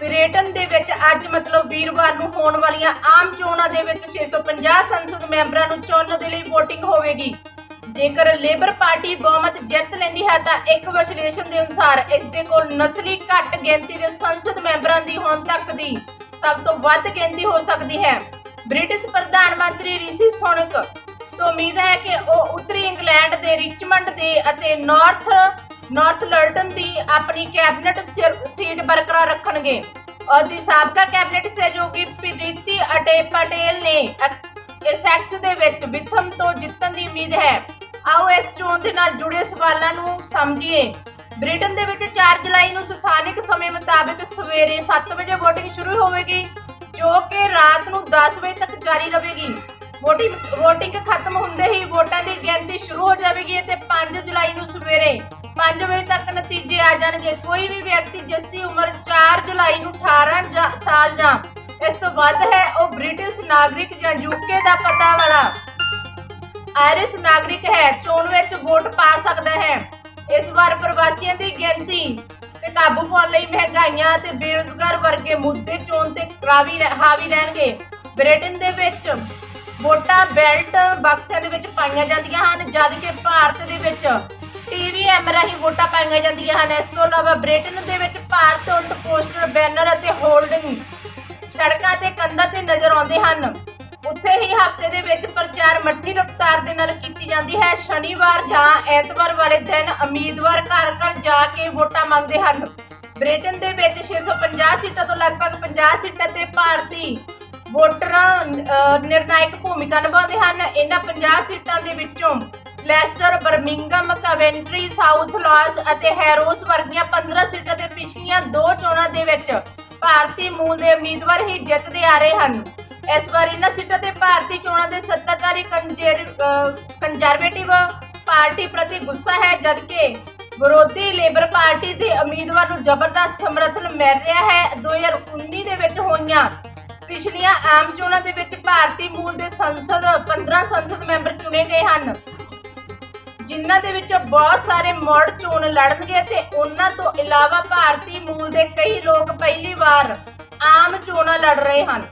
Britain ਦੇ ਵਿੱਚ ਅੱਜ ਮਤਲਬ ਵੀਰਵਾਰ ਨੂੰ ਹੋਣ ਵਾਲੀਆਂ ਆਮ ਚੋਣਾਂ ਦੇ ਵਿੱਚ 650 ਸੰਸਦ ਮੈਂਬਰਾਂ ਨੂੰ ਚੁਣਨ ਦੇ ਲਈ VOTING ਹੋਵੇਗੀ। ਜੇਕਰ ਲੇਬਰ ਪਾਰਟੀ ਬਹੁਮਤ ਜਿੱਤ ਲੈਂਦੀ ਹੈ ਤਾਂ ਇੱਕ ਵਿਸ਼ਲੇਸ਼ਣ ਦੇ ਅਨੁਸਾਰ ਇਸ ਦੇ ਕੋਲ ਨਸਲੀ ਘੱਟ ਗਿਣਤੀ ਦੇ ਸੰਸਦ ਮੈਂਬਰਾਂ ਦੀ ਹੁਣ ਤੱਕ ਦੀ ਸਭ ਤੋਂ ਵੱਧ ਗਿਣਤੀ ਹੋ ਸਕਦੀ ਹੈ। ਬ੍ਰਿਟਿਸ਼ ਪ੍ਰਧਾਨ ਮੰਤਰੀ ਰਿਸ਼ੀ ਸੁਨਕ ਤੋਂ ਉਮੀਦ ਹੈ ਕਿ ਉਹ ਉੱਤਰੀ ਇੰਗਲੈਂਡ ਦੇ ਰਿਚਮੰਡ ਦੇ ਅਤੇ ਨਾਰਥ ਨਾਰਥ ਲਰਟਨ ਦੀ ਆਪਣੀ ਕੈਬਨਿਟ ਸੀਟ ਬਰਕਰਾਰ ਰੱਖਣਗੇ। ਉਹਦੀ ਸਾਬਕਾ ਕੈਬਨਿਟ ਸਹਿਯੋਗੀ ਪ੍ਰੀਤੀ ਅਟੇ ਪਟੇਲ ਨੇ ਐਸੈਕਸ ਦੇ ਵਿੱਚ ਵਿਥਮ ਤੋਂ ਜਿੱਤਣ ਦੀ ਉਮੀਦ ਹੈ। ਆਓ ਇਸ ਚੋਣ ਦੇ ਨਾਲ ਜੁੜੇ ਸਵਾਲਾਂ ਨੂੰ ਸਮਝੀਏ। ਬ੍ਰਿਟਨ ਦੇ ਵਿੱਚ 4 ਜੁਲਾਈ ਨੂੰ ਸਥਾਨਕ ਸਮੇਂ ਮੁਤਾਬਕ ਸਵੇਰੇ 7 ਵਜੇ VOTING ਸ਼ੁਰੂ ਹੋਵੇਗੀ, ਜੋ ਕਿ ਰਾਤ ਨੂੰ 10 ਵਜੇ ਤੱਕ ਜਾਰੀ ਰਹੇਗੀ। ਵੋਟਿੰਗ VOTING ਖਤਮ ਹੁੰਦੇ ਹੀ ਵੋਟਾਂ ਦੀ ਗਿਣਤੀ ਸ਼ੁਰੂ ਹੋ ਜਾਵੇਗੀ ਅਤੇ 5 ਜੁਲਾਈ ਨੂੰ ਸਵੇਰੇ 5 ਵਜੇ ਤੱਕ ਨਤੀਜੇ ਆ ਜਾਣਗੇ। ਕੋਈ ਵੀ ਵਿਅਕਤੀ ਜਿਸ ਦੀ ਉਮਰ 4 ਜੁਲਾਈ ਨੂੰ 18 ਸਾਲ ਜਾਂ ਇਸ ਤੋਂ ਵੱਧ ਹੈ, ਉਹ ਬ੍ਰਿਟਿਸ਼ ਨਾਗਰਿਕ ਜਾਂ ਯੂਕੇ ਦਾ ਪਤਾ ਵਾਲਾ ਆਇਰਿਸ਼ ਨਾਗਰਿਕ ਹੈ, ਚੋਣ ਵਿੱਚ ਵੋਟ ਪਾ ਸਕਦਾ ਹੈ। ਇਸ ਵਾਰ ਪ੍ਰਵਾਸੀਆਂ ਦੀ ਗਿਣਤੀ ਤੇ ਕਾਬੂ ਪਾਉਣ ਲਈ ਮਹਿੰਗਾਈਆਂ ਤੇ ਬੇਰੁਜ਼ਗਾਰ ਵਰਗੇ ਮੁੱਦੇ ਚੋਣ ਤੇ ਰਾਵੀ ਹਾਵੀ ਰਹਿਣਗੇ। ਬ੍ਰਿਟਨ ਦੇ ਵਿੱਚ ਵੋਟਾਂ, ਬੈਲਟ ਬਕਸਿਆਂ ਦੇ ਵਿੱਚ ਪਾਈਆਂ ਜਾਂਦੀਆਂ ਹਨ, ਜਦ ਕਿ ਭਾਰਤ ਦੇ ਵਿੱਚ ਟੀਵੀਐਮ ਰਾਹੀਂ ਵੋਟਾਂ ਪਾਈਆਂ ਜਾਂਦੀਆਂ ਹਨ। ਇਸ ਤੋਂ ਇਲਾਵਾ ਬ੍ਰਿਟਨ ਦੇ ਵਿੱਚ ਭਾਰਤ ਉਲਟ ਪੋਸਟਰ, ਬੈਨਰ ਅਤੇ ਹੋਲਡਿੰਗ ਸੜਕਾਂ ਤੇ ਕੰਧਾਂ ਤੇ ਨਜ਼ਰ ਆਉਂਦੇ ਹਨ। ਉੱਥੇ ਹੀ ਹਫ਼ਤੇ ਦੇ ਵਿੱਚ ਪ੍ਰਚਾਰ ਮੱਠੀ ਰਫ਼ਤਾਰ ਦੇ ਨਾਲ ਕੀਤੀ ਜਾਂਦੀ ਹੈ। ਸ਼ਨੀਵਾਰ ਜਾਂ ਐਤਵਾਰ ਵਾਲੇ ਦਿਨ ਉਮੀਦਵਾਰ ਘਰ ਘਰ ਜਾ ਕੇ ਵੋਟਾਂ ਮੰਗਦੇ ਹਨ। ਬ੍ਰਿਟਨ ਦੇ ਵਿੱਚ 650 ਸੀਟਾਂ ਤੋਂ ਲਗਭਗ 50 ਸੀਟਾਂ ਤੇ ਭਾਰਤੀ ਵੋਟਰਾਂ ਅਹ, ਨਿਰਣਾਇਕ ਭੂਮਿਕਾ ਨਿਭਾਉਂਦੇ ਹਨ। ਇਹਨਾਂ 50 ਸੀਟਾਂ ਦੇ ਵਿੱਚੋਂ Leicester Birmingham Coventry Southall ਅਤੇ ਹੈਰੋਸ ਵਰਗੀਆਂ 15 ਸੀਟਾਂ ਤੇ ਪਿਛਲੀਆਂ ਦੋ ਚੋਣਾਂ ਦੇ ਵਿੱਚ ਭਾਰਤੀ ਮੂਲ ਦੇ ਉਮੀਦਵਾਰ ਹੀ ਜਿੱਤਦੇ ਆ ਰਹੇ ਹਨ। ਇਸ ਵਾਰ ਇਹਨਾਂ ਸੀਟਾਂ ਤੇ ਭਾਰਤੀ ਚੋਣਾਂ ਦੇ ਸੱਤਾਧਾਰੀ ਕੰਜਰ- ਕੰਜ਼ਰਵੇਟਿਵ ਪਾਰਟੀ ਪ੍ਰਤੀ ਗੁੱਸਾ ਹੈ ਜਦਕਿ ਵਿਰੋਧੀ ਲੇਬਰ ਪਾਰਟੀ ਦੇ ਉਮੀਦਵਾਰ ਨੂੰ ਜ਼ਬਰਦਸਤ ਸਮਰਥਨ ਮਿਲ ਰਿਹਾ ਹੈ। 2019 ਦੇ ਵਿੱਚ ਹੋਈਆਂ ਪਿਛਲੀਆਂ ਆਮ ਚੋਣਾਂ ਦੇ ਵਿੱਚ ਭਾਰਤੀ ਮੂਲ ਦੇ ਸੰਸਦ 15 ਸੰਸਦ ਮੈਂਬਰ ਚੁਣੇ ਗਏ ਹਨ। ਜਿਨ੍ਹਾਂ ਦੇ ਵਿੱਚੋਂ ਬਹੁਤ ਸਾਰੇ ਮੁੜ ਚੋਣ ਲੜਨਗੇ ਤੇ ਉਹਨਾਂ ਤੋਂ ਇਲਾਵਾ ਭਾਰਤੀ ਮੂਲ ਦੇ ਕਈ ਲੋਕ ਪਹਿਲੀ ਵਾਰ ਆਮ ਚੋਣਾਂ ਲੜ ਰਹੇ ਹਨ।